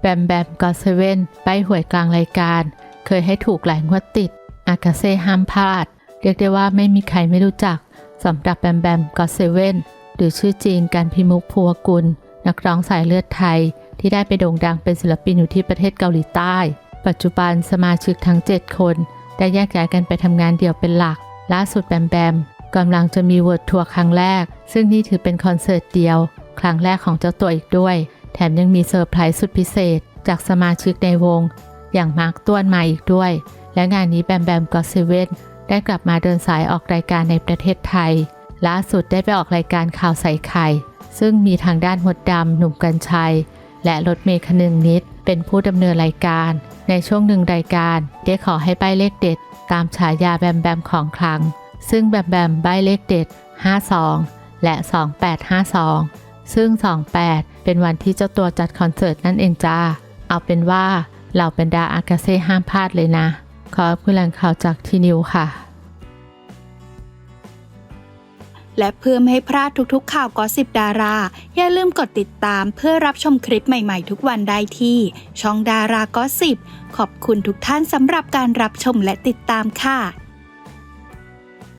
แบมแบมกอเซเว่นใบหวยกลางรายการ เคยให้ถูกหลายงวดติด อากาเซ่ห้ามพลาด เรียกได้ว่าไม่มีใครไม่รู้จักสำหรับแบมแบมกอเซเว่นหรือชื่อจริงการพิมุกพัวกุล นักร้องสายเลือดไทย ที่ได้ไปโด่งดังเป็นศิลปินอยู่ที่ประเทศเกาหลีใต้ ปัจจุบันสมาชิกทั้ง 7 คน ได้แยกย้ายกันไปทำงานเดี่ยวเป็นหลัก ล่าสุดแบมแบมกำลังจะมีเวิร์ดทัวร์ครั้งแรก ซึ่งนี่ถือเป็นคอนเสิร์ตเดียว ครั้งแรกของเจ้าตัวอีกด้วย แถมยังมีเซอร์ไพรส์สุดพิเศษ จากสมาชิกในวง อย่างมาร์คต้วนมาอีกด้วย และงานนี้แบมแบมก็เซเว่นได้กลับมาเดินสายออกรายการในประเทศไทยล่าสุดได้ไปออกรายการข่าวใส่ไข่ ซึ่งมีทางด้านมดดำหนุ่มกัญชัย และรถเมย์คนึงนิด เป็นผู้ดำเนินรายการ ในช่วงหนึ่งรายการ ได้ขอให้ใบเลขเด็ด ตามฉายาแบมแบมของคลัง ซึ่งแบมแบมใบเลขเด็ด 52 และ 2852 ซึ่ง 28 เป็นวันที่เจ้าตัวจัดคอนเสิร์ตนั่นเองจ้า เอาเป็นว่าเหล่าบรรดาอากาเซ่ห้ามพลาดเลยนะ ขอบคุณแหล่งข่าวจากทีนิวค่ะ และเพื่อไม่ให้พลาดทุกๆข่าวกอสิบดารา อย่าลืมกดติดตามเพื่อรับชมคลิปใหม่ๆ ทุกวันได้ที่ ช่องดารากอสิบขอบคุณทุกท่านสำหรับการรับชมและติดตามค่ะ